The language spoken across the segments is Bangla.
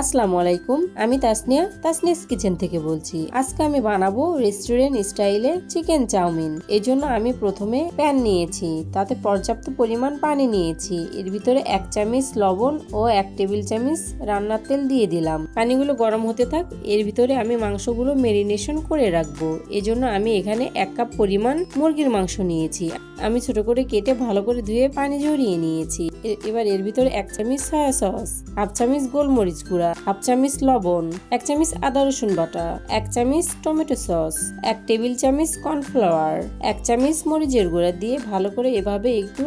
আসসালামু আলাইকুম, আমি তাসনিয়া, তাসনিয়াস কিচেন থেকে বলছি। আজকে আমি বানাবো রেস্টুরেন্ট স্টাইলে চিকেন চাউমিন। এই জন্য আমি প্রথমে প্যান নিয়েছি, তাতে পর্যাপ্ত পরিমাণ পানি নিয়েছি। এর ভিতরে এক চামচ লবণ ও এক টেবিল চামচ রান্নার তেল দিয়ে দিলাম। পানিগুলো গরম হতে থাক, এর ভিতরে আমি মাংসগুলো মেরিনেশন করে রাখব। এজন্য আমি এখানে এক কাপ পরিমাণ মুরগির মাংস নিয়েছি। আমি ছোট করে কেটে ভালো করে ধুয়ে পানি ঝরিয়ে নিয়েছি। এবার এর ভিতরে এক চামচ সয়া সস হাফ চামচ গোলমরিচ গুঁড়া হাফ চামচ লবণ, এক চামচ আদা রসুন বাটা, এক চামচ টমেটো সস, এক টেবিল চামচ কর্নফ্লাওয়ার, এক চামচ মরিচের গুঁড়া দিয়ে ভালো করে এভাবে একটু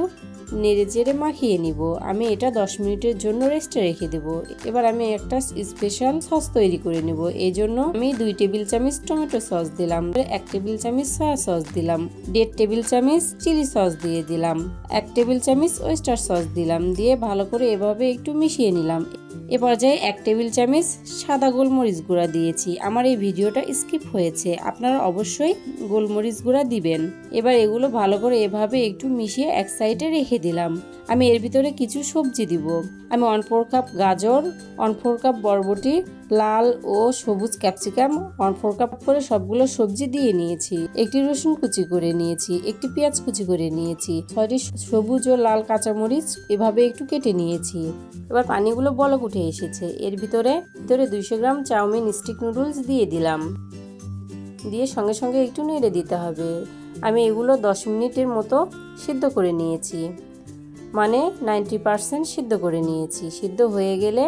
নেড়ে চেড়ে মাখিয়ে নিব। আমি এটা দশ মিনিটের জন্য রেস্টে রেখে দেব। এবার আমি একটা স্পেশাল সস তৈরি করে নেব। এই জন্য আমি দুই টেবিল চামচ টমেটো সস দিলাম, এক টেবিল চামচ সয়া সস দিলাম, দেড় টেবিল চামচ চিলি সস দিয়ে দিলাম, এক টেবিল চামচ ওয়েস্টার সস দিলাম, দিয়ে ভালো করে এভাবে একটু মিশিয়ে নিলাম। এ পর্যায়ে এক টেবিল চামচ সাদা গোলমরিচ গুঁড়া দিয়েছি। আমার এই ভিডিওটা স্কিপ হয়েছে। আপনারা অবশ্যই গোলমরিচ গুঁড়া দিবেন। এবার এগুলো ভালো করে এভাবে একটু মিশিয়ে এক সাইডে রেখে দিলাম। আমি এর ভিতরে কিছু সবজি দিব। আমি ওয়ান ফোর কাপ গাজর, ওয়ান ফোর কাপ বরবটি, লাল ও সবুজ ক্যাপসিকাম, ওয়ান ফোর কাপ করে সবগুলো সবজি দিয়ে নিয়েছি। একটি রসুন কুচি করে নিয়েছি, একটি পেঁয়াজ কুচি করে নিয়েছি, ছয়টি সবুজ ও লাল কাঁচামরিচ এভাবে একটু কেটে নিয়েছি। এবার পানিগুলো বলক উঠে এসেছে। এর ভিতরে ভিতরে দুইশো গ্রাম চাউমিন স্টিক নুডলস দিয়ে দিলাম। দিয়ে সঙ্গে সঙ্গে একটু নেড়ে দিতে হবে। আমি এগুলো দশ মিনিটের মতো সিদ্ধ করে নিয়েছি। মানে নাইনটি পারসেন্ট সিদ্ধ করে নিয়েছি। সিদ্ধ হয়ে গেলে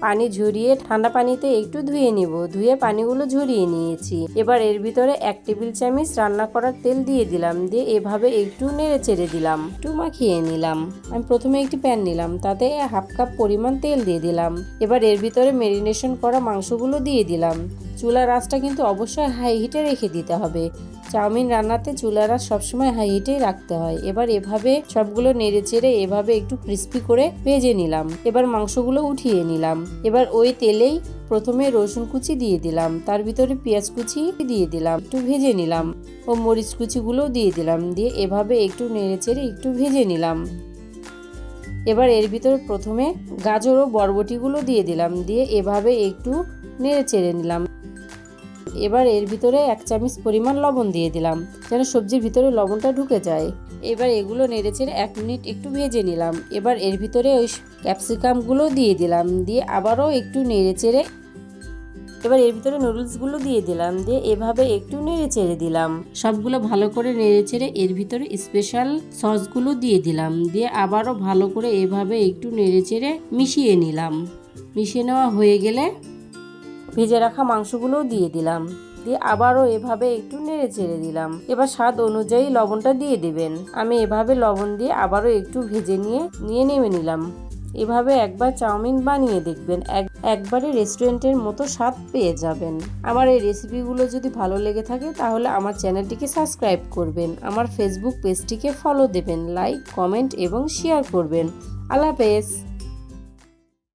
পানি ঝরিয়ে ঠান্ডা পানিতে একটু ধুয়ে নিব। ধুয়ে পানিগুলো ঝরিয়ে নিয়েছি। এবার এর ভিতরে এক টেবিল চামচ রান্না করার তেল দিয়ে দিলাম। দিয়ে এভাবে একটু নেড়ে চেড়ে দিলাম। একটু মাখিয়ে নিলাম। আমি প্রথমে একটি প্যান নিলাম। তাতে হাফ কাপ পরিমাণ তেল দিয়ে দিলাম। এবার এর ভিতরে মেরিনেশন করা মাংসগুলো দিয়ে দিলাম। চুলার আঁচটা কিন্তু অবশ্যই হাই হিটে রেখে দিতে হবে। চাউমিন রান্নাতে চুলার আঁচ সবসময় হাই হিটেই রাখতে হয়। এবার এভাবে সবগুলো নেড়ে চেড়ে এভাবে একটু ক্রিস্পি করে ভেজে নিলাম। এবার মাংসগুলো উঠিয়ে নিলাম। এবার ওই তেলেই প্রথমে রসুন কুচি দিয়ে দিলাম। তার ভিতরে পেঁয়াজ কুচি দিয়ে দিলাম। একটু ভেজে নিলাম ও মরিচ কুচিগুলোও দিয়ে দিলাম। দিয়ে এভাবে একটু নেড়ে চেড়ে একটু ভেজে নিলাম। এবার এর ভিতরে প্রথমে গাজর ও বরবটিগুলো দিয়ে দিলাম। দিয়ে এভাবে একটু নেড়ে চেড়ে নিলাম। এবার এর ভিতরে এক চামচ পরিমাণ লবণ দিয়ে দিলাম, যেন সবজির ভিতরে লবণটা ঢুকে যায়। এবার এগুলো নেড়ে চেড়ে এক মিনিট একটু ভেজে নিলাম। এবার এর ভিতরে ওই ক্যাপসিকামগুলো দিয়ে দিলাম, দিয়ে আবারও একটু নেড়েচেড়ে এবার এর ভিতরে নুডলসগুলো দিয়ে দিলাম, দিয়ে এভাবে একটু নেড়ে চেড়ে দিলাম। সবগুলো ভালো করে নেড়ে চেড়ে এর ভিতরে স্পেশাল সসগুলো দিয়ে দিলাম, দিয়ে আবারও ভালো করে এভাবে একটু নেড়ে চেড়ে মিশিয়ে নিলাম। মিশিয়ে নেওয়া হয়ে গেলে ভেজে রাখা মাংসগুলোও দিয়ে দিলাম। দিয়ে আবারও এভাবে একটু নেড়ে চেড়ে দিলাম। এবার স্বাদ অনুযায়ী লবণটা দিয়ে দেবেন। আমি এভাবে লবণ দিয়ে আবারও একটু ভেজে নিয়ে নিয়ে নেমে নিলাম। এভাবে একবার চাউমিন বানিয়ে দেখবেন। এক, একবারে রেস্টুরেন্টের মতো স্বাদ পেয়ে যাবেন। আমার এই রেসিপিগুলো যদি ভালো লেগে থাকে, তাহলে আমার চ্যানেলটিকে সাবস্ক্রাইব করবেন। আমার ফেসবুক পেজটিকে ফলো দেবেন, লাইক, কমেন্ট এবং শেয়ার করবেন। আল্লাহ হাফেজ।